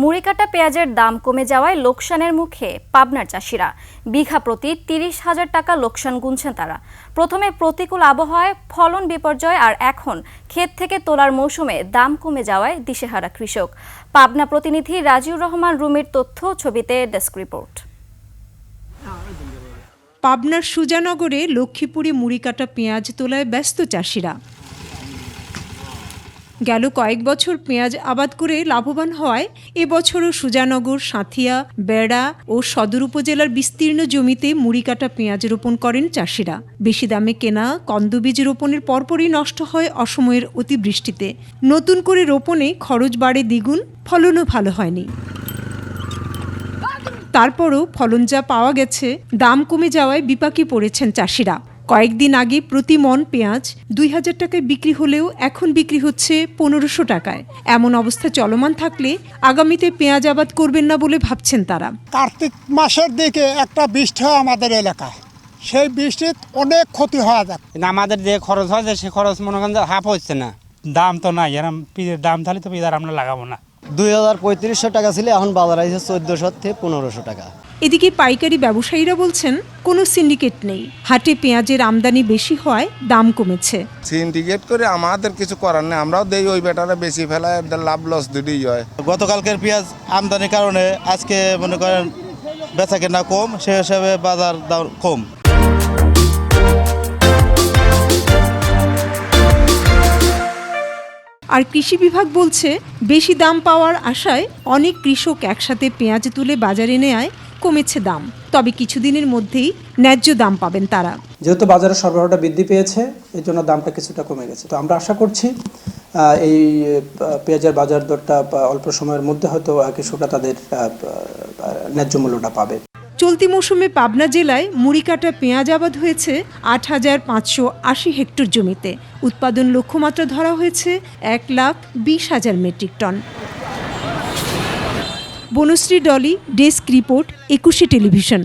মুড়িকাটা পেঁয়াজের দাম কমে যাওয়ায় লোকসানের মুখে পাবনার চাষিরা। বিঘা প্রতি তিরিশ হাজার টাকা লোকসান গুনছেন তারা। প্রথমে প্রতিকূল আবহাওয়ায় ফলন বিপর্যয় আর এখন ক্ষেত থেকে তোলার মৌসুমে দাম কমে যাওয়ায় দিশেহারা কৃষক। পাবনা প্রতিনিধি রাজিউর রহমান রুমির তথ্য, ছবিতে ডেস্ক রিপোর্ট। পাবনার সুজানগরে লক্ষ্মীপুরে মুড়ি কাটা পেঁয়াজ তোলায় ব্যস্ত চাষিরা। গেল কয়েক বছর পেঁয়াজ আবাদ করে লাভবান হওয়ায় এবছরও সুজানগর, সাঁথিয়া, বেড়া ও সদর উপজেলার বিস্তীর্ণ জমিতে মুড়িকাটা পেঁয়াজ রোপণ করেন চাষিরা। বেশি দামে কেনা কন্দবীজ রোপণের পরপরই নষ্ট হয় অসময়ের অতিবৃষ্টিতে। নতুন করে রোপণে খরচ বাড়ে দ্বিগুণ, ফলনও ভালো হয়নি। তারপরও ফলন যা পাওয়া গেছে, দাম কমে যাওয়ায় বিপাকে পড়েছেন চাষিরা। কয়েকদিন আগে প্রতি মন পেঁয়াজ দুই হাজার টাকায় বিক্রি হলেও এখন বিক্রি হচ্ছে পনেরোশো টাকায়। এমন অবস্থা চলমান থাকলে আগামীতে পেঁয়াজ আবাদ করবেন না বলে ভাবছেন তারা। কার্তিক মাসের দিকে একটা বৃষ্টি হয় আমাদের এলাকায়। সেই বৃষ্টির অনেক ক্ষতি হওয়া যায়। আমাদের যে খরচ হয়েছে সে খরচ মনে করেন হাফ হচ্ছে না। দাম তো নাই এরম দাম তাহলে তো পিদার আমরা লাগাবো না। দুই হাজার পঁয়ত্রিশশো টাকা ছিল এখন বাজার আছে চোদ্দোশো থেকে পনেরোশো টাকা। এদিকে পাইকারি ব্যবসায়ীরা বলছেন কোনো সিন্ডিকেট নেই। হাটে পেঁয়াজের আমদানি বেশি হওয়ায় দাম কমেছে। সিন্ডিকেট করে আমাদের কিছু করার নেই আমরাও দেই ওই বেটারা বেশি ফেলায় লাভ লস দুটোই হয়। গতকালকের পেঁয়াজ আমদানির কারণে আজকে মনে করেন বেচা কেনা কম সে হিসাবে বাজার দাম কম। আর কৃষি বিভাগ বলছে বেশি দাম পাওয়ার আশায় অনেক কৃষক একসাথে পেঁয়াজ তুলে বাজারে নেয় কমেছে দাম। তবে কিছুদিনের মধ্যেই ন্যায্য দাম পাবেন তারা। যেহেতু বাজারে সরবরাহটা বৃদ্ধি পেয়েছে এই জন্য দামটা কিছুটা কমে গেছে। তো আমরা আশা করছি এই পেঁয়াজের বাজার দরটা অল্প সময়ের মধ্যে হয়তো কিছুটা তাদের ন্যায্য মূল্যটা পাবে। চলতি মৌসুমে পাবনা জেলায় মুড়িকাটা পেঁয়াজ আবাদ হয়েছে আট হাজার পাঁচশো আশি হেক্টর জমিতে। উৎপাদন লক্ষ্যমাত্রা ধরা হয়েছে এক লাখ বিশ হাজার metric ton. Banashree Dolly desk report Ekushey television.